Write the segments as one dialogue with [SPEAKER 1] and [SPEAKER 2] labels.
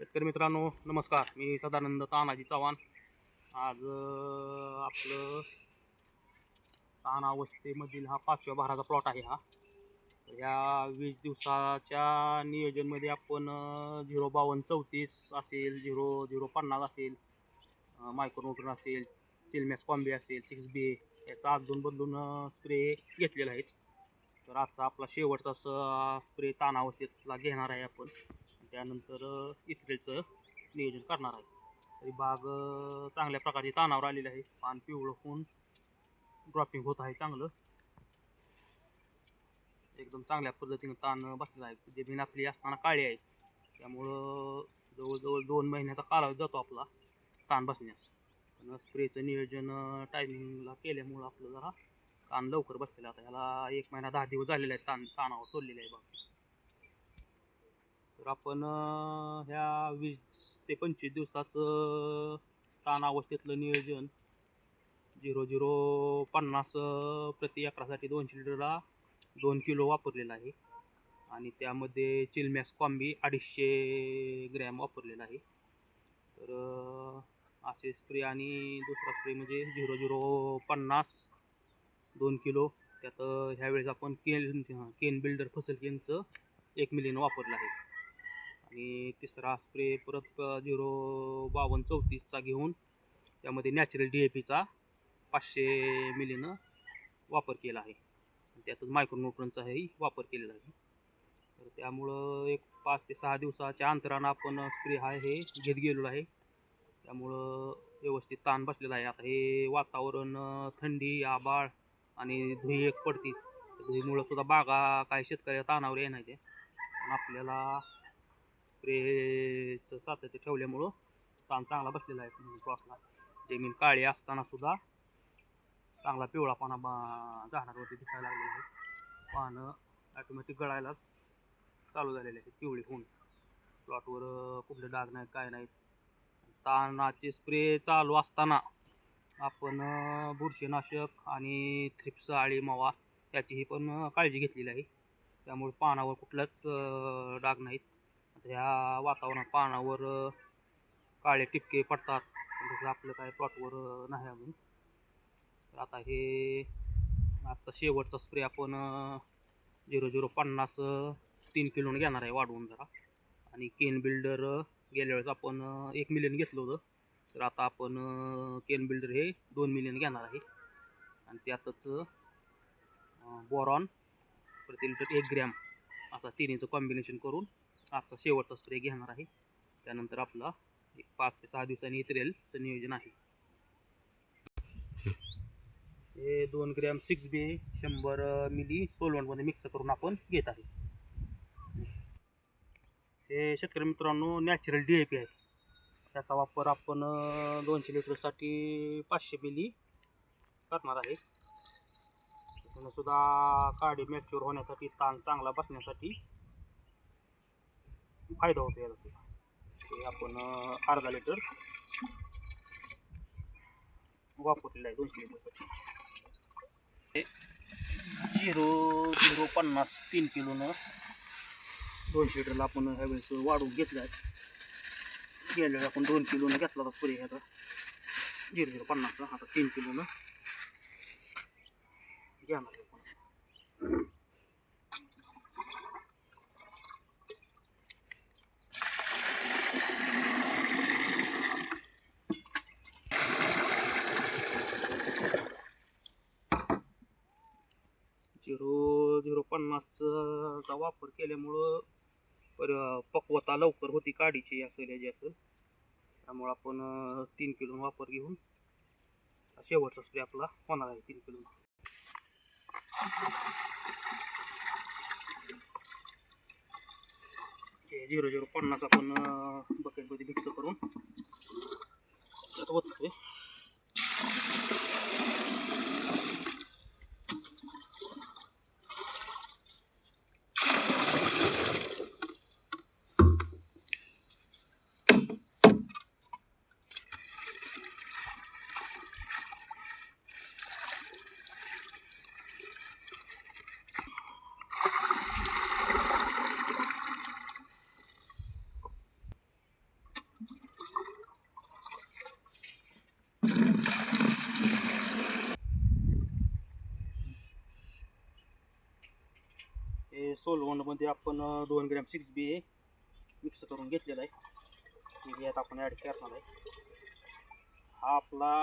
[SPEAKER 1] शेतकरी मित्रांनो नमस्कार. मी सदानंद तानाजी चव्हाण. आज आपलं तानावस्थेमधील हा पाचव्या भाराचा प्लॉट आहे हा. ह्या वीस दिवसाच्या नियोजनमध्ये आपण झिरो बावन्न चौतीस असेल झिरो झिरो पन्नास असेल मायक्रोन्यूट्रन असेल चिलमॅस कॉम्बे असेल सिक्स बी याचा अजून बदलून स्प्रे घेतलेला आहेत. तर आजचा आपला शेवटचा स्प्रे तानावस्थेतला घेणार आहे आपण. त्यानंतर अ, नियोजन करणार आहे. तरी बाग चांगल्या प्रकारची ताणावर आलेली आहे. पान पिवळं होऊन ड्रॉपिंग होत आहे चांगलं. एकदम चांगल्या पद्धतीनं ताण बसलेला आहे. जमीन आपली असताना काळी आहे. त्यामुळं जवळजवळ दोन महिन्याचा कालावधी जातो आपला ताण बसण्यास. पण स्प्रेचं नियोजन टायमिंगला केल्यामुळं आपलं जरा ताण लवकर बसलेला आता ह्याला एक महिना दहा दिवस झालेला आहे ताण ताणावर सोडलेला आहे बाग. तर आपण ह्या वीस ते पंचवीस दिवसाचं ताण अवस्थेतलं नियोजन झिरो झिरो पन्नास प्रति एकरासाठी दोनशे लिटरला दोन किलो वापरलेला आहे. आणि त्यामध्ये चिलमॅस कॉम्बी अडीचशे ग्रॅम वापरलेला आहे. तर असे स्प्रे आणि दुसरा स्प्रे म्हणजे झिरो झिरो पन्नास दोन किलो. त्यात ह्यावेळेस आपण केन केन बिल्डर फसल केनचं एक मिलियन वापरलं आहे. आणि तिसरा स्प्रे परत झिरो बावन्न चौतीसचा घेऊन त्यामध्ये नॅचरल डी ए पीचा पाचशे मिलीनं वापर केला आहे. त्यातच मायक्रोन्युट्रनचाही वापर केलेला आहे. तर त्यामुळं एक पाच ते सहा दिवसाच्या अंतरानं आपण स्प्रे हा हे घेत गेलेलो आहे. त्यामुळं व्यवस्थित ताण बसलेला आहे. आता हे वातावरण थंडी आबाळ आणि धुई एक पडती. धुईमुळं सुद्धा बागा काय शेतकऱ्या ताणावर येणार आहे. पण आपल्याला स्प्रेचं सातत्य ठेवल्यामुळं ताण चांगला बसलेला आहे प्लॉटला जमीन काळी असताना सुद्धा चांगला पिवळापणा बा झाडावरती दिसायला लागलेला आहे. पानं ॲटोमॅटिक गळायला चालू झालेले आहेत पिवळी होऊन. प्लॉटवर कुठले डाग नाही काय नाही तानाचे स्प्रे चालू असताना आपण बुरशीनाशक आणि थ्रिप्स आळी मवा याचीही पण काळजी घेतलेली आहे. त्यामुळे पानावर कुठलाच डाग नाहीत. ह्या वातावरणात पानावर काळे टिपके पडतात. पण तसं आपलं काय प्लॉटवर नाही अजून. तर आता हे आत्ता शेवटचा स्प्रे आपण झिरो झिरो पन्नास तीन किलोनं घेणार आहे वाढवून जरा. आणि केन बिल्डर गेल्या वेळेस आपण एक मिलियन घेतलं होतं. तर आता आपण केन बिल्डर हे दोन मिलियन घेणार आहे. आणि त्यातच बोरॉन प्रति लिटर एक ग्रॅम असा तिन्हीचं कॉम्बिनेशन करून आजचा शेवटचा स्प्रे घेणार आहे. त्यानंतर आपला एक पाच ते सहा दिवसांनी इथरेलचं नियोजन आहे. हे दोन ग्रॅम सिक्स बी शंभर मिली सोलवंटमध्ये मिक्स करून आपण घेत आहे. हे शेतकरी मित्रांनो नॅचरल डी ए पी आहे. त्याचा वापर आपण दोनशे लिटरसाठी पाचशे मिली करणार आहे. त्यानं सुद्धा काडी मॅच्युअर होण्यासाठी ताण चांगला बसण्यासाठी फायदा होतो याचा. सुद्धा ते आपण अर्धा लिटर वापरलेलं आहे दोनशे लिटरसाठी ते झिरो झिरो पन्नास तीन किलोनं दोनशे लिटरला आपण ह्यावेळेस वाढवून घेतलं आहे. गेल्या आपण दोन किलोनं घेतला होता स्प्रे ह्याचा. झिरो झिरो पन्नासचा आता तीन किलोनं घ्या आहे आपण झिरो झिरो पन्नासचा वापर केल्यामुळं पर पक्वता लवकर होती काडीची असेल याची असेल त्यामुळं आपण तीन किलो वापर घेऊन शेवटचा स्प्रे आपला होणार आहे तीन किलो झिरो झिरो पन्नास आपण बकेटमध्ये मिक्स करून त्यात ओततोय. मध्ये आपण दोन gram six B A mix करून घेतलेला आहे. हे यात आपण ॲड करणार आहे. हा आपला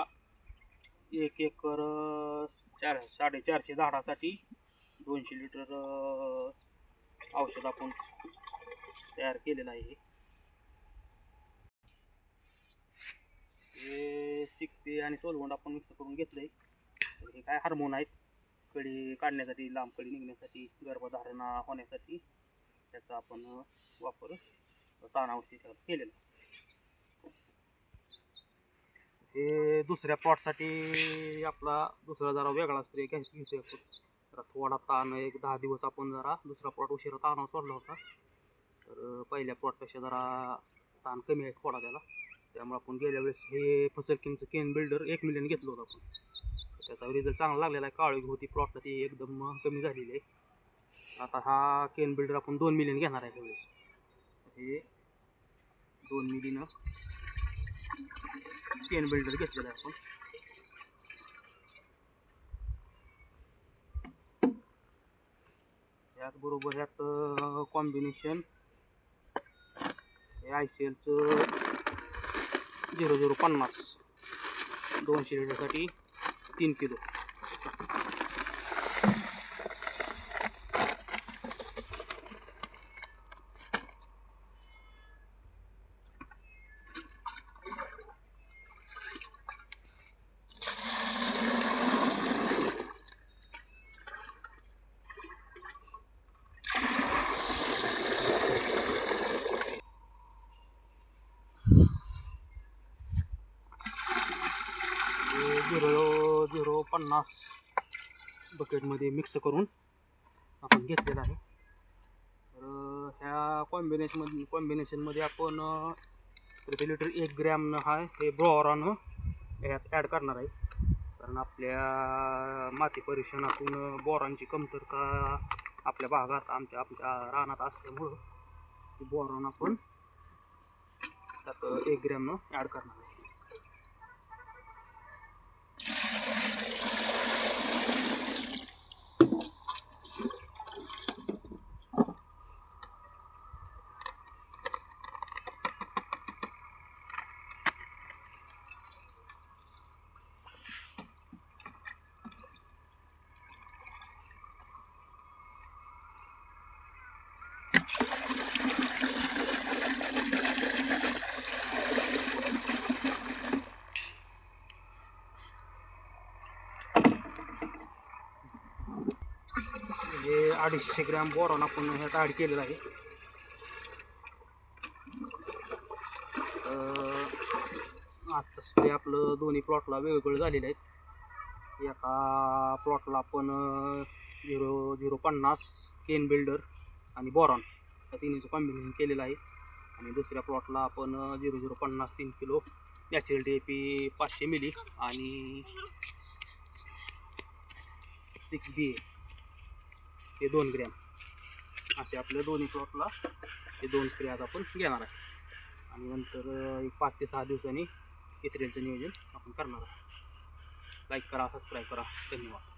[SPEAKER 1] एक एकर चार साडेचारशे झाडासाठी दोनशे लिटर औषध आपण तयार केलेलं आहे. हे. हे सिक्स बी आणि सोलवंड आपण मिक्स करून घेतलं आहे हे काय हार्मोन आहेत? कडी काढण्यासाठी लांब कडी निघण्यासाठी गर्भधारणा होण्यासाठी त्याचा आपण वापर तानावरती केलेला. हे दुसऱ्या प्लॉटसाठी आपला दुसरा जरा वेगळा स्प्रे घ्याय घेतोय आपण. जरा थोडा ताण एक दहा दिवस आपण जरा दुसरा प्लॉट उशिरा ताणावर सोडला होता. तर पहिल्या प्लॉटपेक्षा जरा ताण कमी आहे थोडा त्याला. त्यामुळे आपण गेल्या वेळेस हे फसल केन बिल्डर एक मिलियन घेतलं होतं आपण. त्याचा रिझल्ट चांगला लागलेला आहे. काळी होती प्लॉटला ती एकदम कमी झालेली आहे. आता हा केन बिल्डर आपण दोन मिलियन घेणार आहे त्यावेळेस. हे दोन मिलीनं केन बिल्डर घेतलेला आहे आपण. याचबरोबर ह्यात कॉम्बिनेशन हे आय सी एलचं झिरो झिरो पन्नास. दोनशे लिटरसाठी तीन किलो हे झिरो झिरो पन्नास बकेटमध्ये मिक्स करून आपण घेतलेलं आहे. तर ह्या कॉम्बिनेशनमध्ये कॉम्बिनेशनमध्ये आपण प्रति लिटर एक ग्रॅमनं हा हे ब्रॉरानं ह्यात ॲड करणार आहे. कारण आपल्या माती परीक्षणातून बोरांची कमतरता आपल्या भागात आमच्या आमच्या रानात असल्यामुळं बोरान आपण त्यात एक ग्रॅमनं ॲड करणार आहे हे अडीचशे ग्रॅम बोरॉन आपण ह्यात ॲड केलेलं आहे. आजचं स्प्रे आपलं दोन्ही प्लॉटला वेगवेगळं झालेलं आहे एका प्लॉटला आपण झिरो झिरो पन्नास केन बिल्डर आणि बोरॉन या तिन्हीचं कॉम्बिनेशन केलेलं आहे. आणि दुसऱ्या प्लॉटला आपण झिरो झिरो पन्नास तीन kilo natural D A P पाचशे मिली आणि सिक्स बी ए हे दोन ग्रॅम. असे आपल्या दोन्ही प्लॉटला हे दोन स्प्रे आज आपण घेणार आहे. आणि नंतर एक पाच ते सहा दिवसांनी इतरेलचं नियोजन आपण करणार आहे लाईक करा सबस्क्राईब करा. धन्यवाद.